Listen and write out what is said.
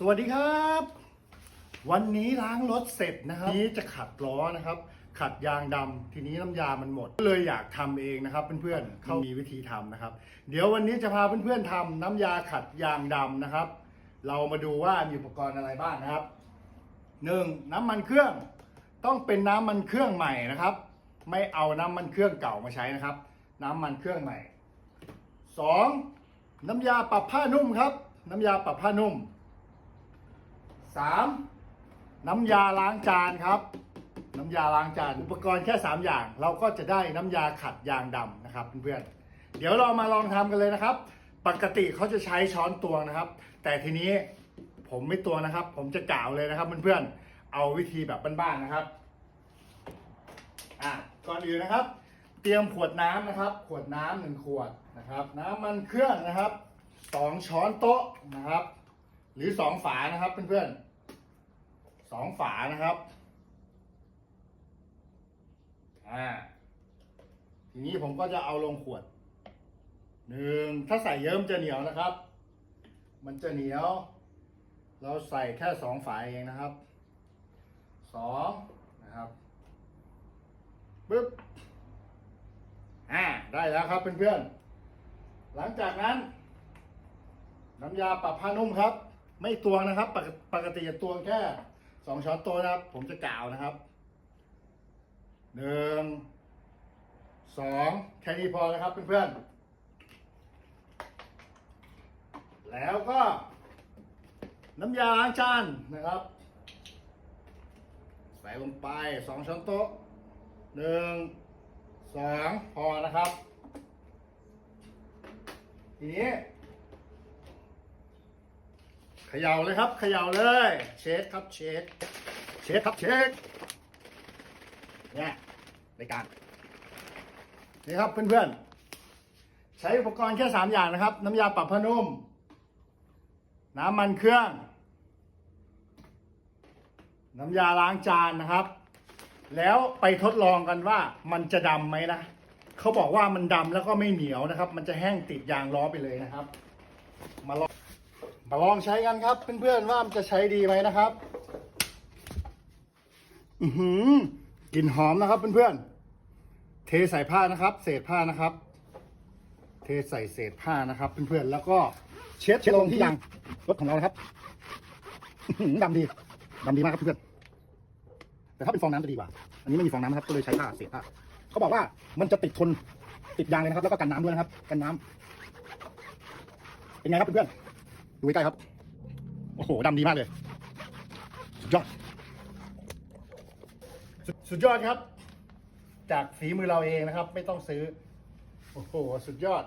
สวัสดีครับ วันนี้ล้างรถเสร็จนะครับนี้จะขัดล้อนะครับ ขัดยางดำทีนี้น้ำยามันหมด ก็เลยอยากทำเองนะครับ เพื่อนๆเขามีวิธีทำนะครับ เดี๋ยววันนี้จะพาเพื่อนๆทำน้ำยาขัดยางดำนะครับ เรามาดูว่ามีอุปกรณ์อะไรบ้างนะครับหนึ่งน้ำมันเครื่อง ต้องเป็นน้ำมันเครื่องใหม่นะครับ ไม่เอาน้ำมันเครื่องเก่ามาใช้นะครับ น้ำมันเครื่องใหม่สองน้ำยาปรับผ้านุ่มครับ น้ำยาปรับผ้านุ่ม สามน้ำยาล้างจานครับ น้ำยาล้างจานอุปกรณ์แค่ 3 อย่าง เราก็จะได้น้ำยาขัดยางดำนะครับเพื่อนๆเดี๋ยวเรามาลองทำกันเลยนะครับ ปกติเขาจะใช้ช้อนตวงนะครับ แต่ทีนี้ผมไม่ตวงนะครับ ผมจะกล่าวเลยนะครับเพื่อนๆเอาวิธีแบบบ้านๆนะครับอะก่อนอื่นนะครับ เตรียมขวดน้ำนะครับ ขวดน้ำหนึ่งขวดนะครับ น้ำมันเครื่องนะครับสองช้อนโต๊ะนะครับ หรือสองฝานะครับเพื่อนๆ สองฝานะครับอ่าทีนี้ผมก็จะเอาลงขวดหนึ่งถ้าใส่เยิ้มนจะเหนียวนะครับ มันจะเหนียว เราใส่แค่สองฝาเองนะครับสองนะครับปึ๊บอ่าได้แล้วครับเพื่อนๆหลังจากนั้น น้ำยาปรับผ้านุ่มครับ ไม่ตวงนะครับ ปกปกติจะตวงแค่ สองช้อนโต๊ะนะครับ ผมจะกล่าวนะครับหนึ่งสองแค่นี้พอนะครับเพื่อนๆแล้วก็น้ำยาล้างจานนะครับ ใส่ลงไปสองช้อนโต๊ะหนึ่งสองพอนะครับ ทีนี้ เขย่าเลยครับเขย่าเลย เช็คครับเช็คเช็คครับเช็คเนี่ยในการนี่ครับเพื่อนๆ ใช้อุปกรณ์แค่สามอย่างนะครับ น้ำยาปรับผ้านุ่ม น้ำมันเครื่อง น้ำยาล้างจานนะครับ แล้วไปทดลองกันว่ามันจะดำไหมนะเขาบอกว่ามันดำแล้วก็ไม่เหนียวนะครับ มันจะแห้งติดยางล้อไปเลยนะครับ มาลอง มาลองใช้กันครับ เพื่อนๆว่ามันจะใช้ดีไหมนะครับ อือหือกลิ่นหอมนะครับเพื่อนๆเทใส่ผ้านะครับ เศษผ้านะครับ เทใส่เศษผ้านะครับเพื่อนๆแล้วก็เช็ดลงที่ยางรถของเรานะครับอื้อหือดำดีดำดีมากครับเพื่อนแต่ถ้าเป็นฟองน้ำจะดีกว่า อันนี้ไม่มีฟองน้ำนะครับ ก็เลยใช้ผ้าเศษผ้าเขาบอกว่ามันจะติดทนติดยางเลยนะครับ แล้วก็กันน้ำด้วยนะครับ กันน้ำเป็นไงครับเพื่อนๆ ดูใกล้ๆครับ โอ้โหดำดีมากเลย สุดยอดสุดสุดยอดครับ จากฝีมือเราเองนะครับ ไม่ต้องซื้อ โอ้โห สุดยอด